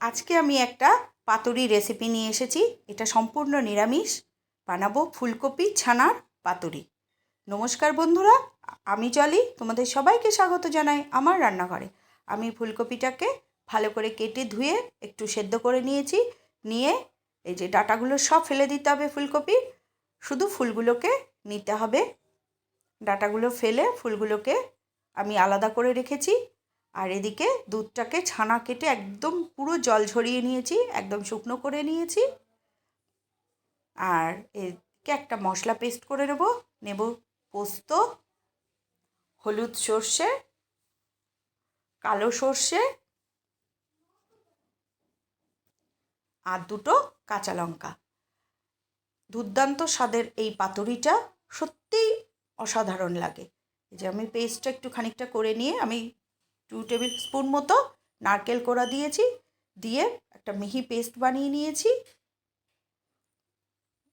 আজকে আমি একটা পাতুরি রেসিপি নিয়ে এসেছি। এটা সম্পূর্ণ নিরামিষ। বানাবো ফুলকপি ছানার পাতুরি। নমস্কার বন্ধুরা, আমি চলি তোমাদের সবাইকে স্বাগত জানাই আমার রান্নাঘরে। আমি ফুলকপিটাকে ভালো করে কেটে ধুয়ে একটু সেদ্ধ করে নিয়েছি। নিয়ে এই যে ডাটাগুলো সব ফেলে দিতে হবে ফুলকপি। শুধু ফুলগুলোকে নিতে হবে। ডাটাগুলো ফেলে ফুলগুলোকে আমি আলাদা করে রেখেছি। আর এদিকে দুধটাকে ছানা কেটে একদম পুরো জল ঝরিয়ে নিয়েছি, একদম শুকনো করে নিয়েছি। আর এদিকে একটা মশলা পেস্ট করে নেব নেব পোস্ত, হলুদ সর্ষে, কালো সর্ষে আর দুটো কাঁচা লঙ্কা। দুর্দান্ত স্বাদের এই পাতুরিটা সত্যিই অসাধারণ লাগে। যে আমি পেস্টটা একটু খানিকটা করে নিয়ে আমি টু টেবিল স্পুন মতো নারকেল কোড়া দিয়েছি, দিয়ে একটা মিহি পেস্ট বানিয়ে নিয়েছি।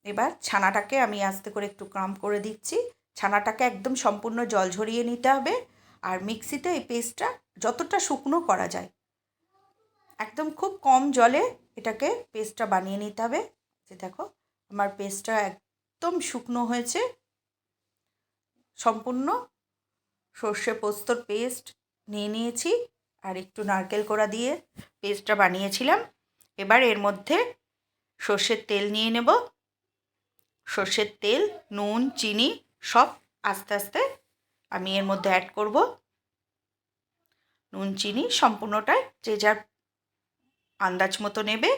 এবার ছানাটাকে আমি আস্তে করে একটু ক্রাম করে দিচ্ছি। ছানাটাকে একদম সম্পূর্ণ জল ঝরিয়ে নিতে হবে আর মিক্সিতে এই পেস্টটা যতটা শুকনো করা যায়। একদম খুব কম জলে এটাকে পেস্টটা বানিয়ে নিতে হবে। যে দেখো, আমার পেস্টটা একদম শুকনো হয়েছে। সম্পূর্ণ সর্ষে পোস্তর পেস্ট নিয়ে নিয়েছি আর একটু নারকেল কোড়া দিয়ে পেস্টটা বানিয়েছিলাম। এবার এর মধ্যে সর্ষের তেল নিয়ে নেব। সর্ষের তেল, নুন, চিনি সব আস্তে আস্তে আমি এর মধ্যে অ্যাড করব। নুন, চিনি সম্পূর্ণটাই যে যার আন্দাজ মতো নেবে।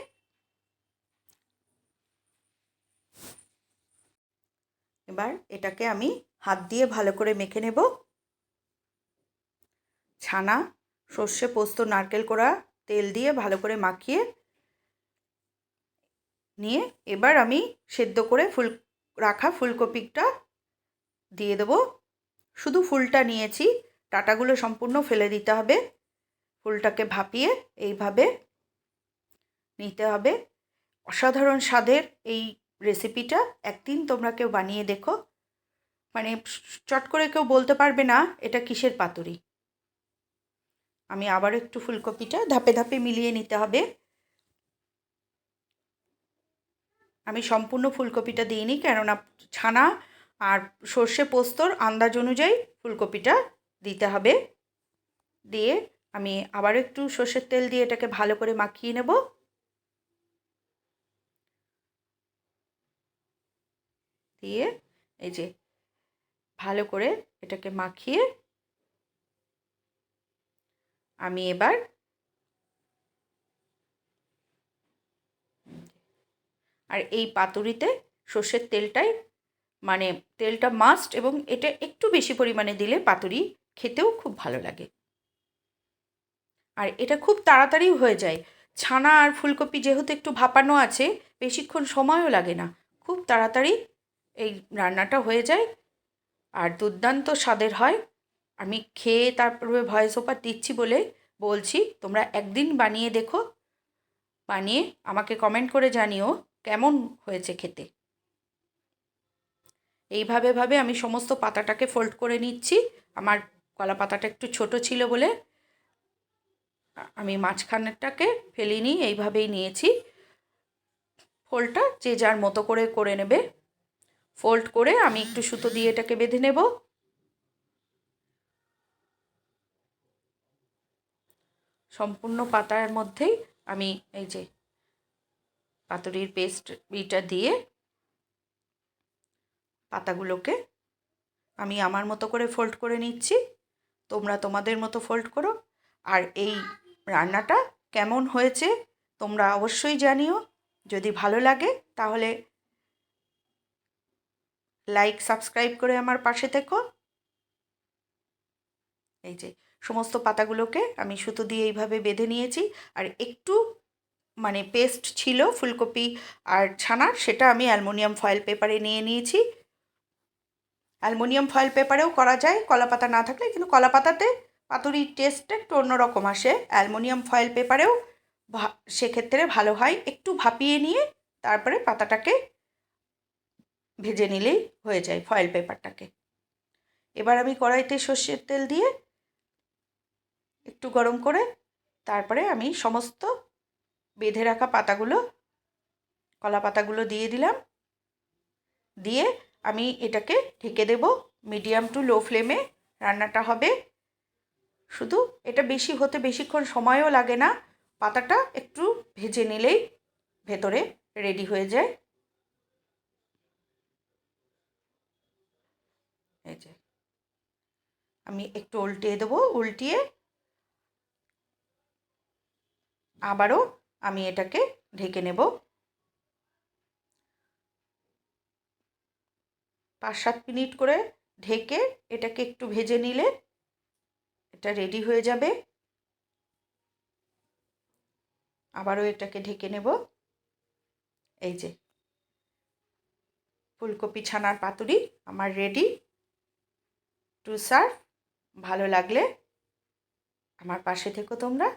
এবার এটাকে আমি হাত দিয়ে ভালো করে মেখে নেব। ছানা, সর্ষে পোস্ত, নারকেল কোড়া, তেল দিয়ে ভালো করে মাখিয়ে নিয়ে এবার আমি সেদ্ধ করে ফুল, রাখা ফুলকপিটা দিয়ে দেবো। শুধু ফুলটা নিয়েছি, ডাটাগুলো সম্পূর্ণ ফেলে দিতে হবে। ফুলটাকে ভাপিয়ে এইভাবে নিতে হবে। অসাধারণ স্বাদের এই রেসিপিটা একদিন তোমরা কেউ বানিয়ে দেখো। মানে চট করে কেউ বলতে পারবে না, এটা কিসের পাতুরি। আমি আবার একটু ফুলকপিটা ধাপে ধাপে মিলিয়ে নিতে হবে। আমি সম্পূর্ণ ফুলকপিটা দিইনি, কেননা ছানা আর সর্ষে পোস্তর আন্দাজ অনুযায়ী ফুলকপিটা দিতে হবে। দিয়ে আমি আবার একটু সর্ষের তেল দিয়ে এটাকে ভালো করে মাখিয়ে নেব। দিয়ে এই যে ভালো করে এটাকে মাখিয়ে আমি এবার আর এই পাতুরিতে সর্ষের তেলটাই মানে তেলটা মাস্ট এবং এটা একটু বেশি পরিমাণে দিলে পাতুরি খেতেও খুব ভালো লাগে। আর এটা খুব তাড়াতাড়ি হয়ে যায়। ছানা আর ফুলকপি যেহেতু একটু ভাপানো আছে, বেশিক্ষণ সময়ও লাগে না। খুব তাড়াতাড়ি এই রান্নাটা হয়ে যায়। আর দুর্দান্ত স্বাদের হয়। আমি খেয়ে তারপরে ভয়েস ওভার দিচ্ছি বলে বলছি, তোমরা একদিন বানিয়ে দেখো, বানিয়ে আমাকে কমেন্ট করে জানিও কেমন হয়েছে খেতে। এইভাবে ভাবে আমি সমস্ত পাতাটাকে ফোল্ড করে নিচ্ছি। আমার কলা পাতাটা একটু ছোট ছিল বলে আমি মাঝখানেরটাকে ফেলিনি এইভাবেই নিয়েছি। ফোল্ডটা যে যার মতো করে করে নেবে। ফোল্ড করে আমি একটু সুতো দিয়ে এটাকে বেঁধে নেব। সম্পূর্ণ পাতার মধ্যেই আমি এই যে পাতুরির পেস্ট বিটা দিয়ে পাতাগুলোকে আমি আমার মতো করে ফোল্ড করে নিচ্ছি। তোমরা তোমাদের মতো ফোল্ড করো। আর এই রান্নাটা কেমন হয়েছে তোমরা অবশ্যই জানিও। যদি ভালো লাগে তাহলে লাইক সাবস্ক্রাইব করে আমার পাশে থেকো। এই যে সমস্ত পাতাগুলোকে আমি সুতো দিয়ে এইভাবে বেঁধে নিয়েছি। আর একটু মানে পেস্ট ছিল ফুলকপি আর ছানার, সেটা আমি অ্যালমোনিয়াম ফয়েল পেপারে নিয়ে নিয়েছি। অ্যালমোনিয়াম ফয়েল পেপারেও করা যায়, কলা পাতা না থাকলে, কিন্তু কলা পাতাতে পাতুরির টেস্টটা একটু অন্যরকম আসে। অ্যালমোনিয়াম ফয়েল পেপারেও সেক্ষেত্রে ভালো হয়। একটু ভাপিয়ে নিয়ে তারপরে পাতাটাকে ভেজে নিলেই হয়ে যায় ফয়েল পেপারটাকে এবার আমি কড়াইতে সর্ষের তেল দিয়ে একটু গরম করে তারপরে আমি সমস্ত বেঁধে রাখা পাতাগুলো, কলা পাতাগুলো দিয়ে দিলাম। দিয়ে আমি এটাকে ঢেকে দেব। মিডিয়াম টু লো ফ্লেমে রান্নাটা হবে। শুধু এটা বেশি হতে বেশিক্ষণ সময়ও লাগে না, পাতাটা একটু ভেজে নিলেই ভেতরে রেডি হয়ে যায়। এই যে, আমি একটু উল্টিয়ে দেবো, উল্টিয়ে আবারও আমি এটাকে ঢেকে নেব। পাঁচ সাত মিনিট করে ঢেকে এটাকে একটু ভেজে নিলে এটা রেডি হয়ে যাবে। আবারও এটাকে ঢেকে নেব। এই যে, ফুলকপি ছানার পাতুরি আমার রেডি টু সার্ভ ভালো লাগলে আমার পাশে থেকো তোমরা।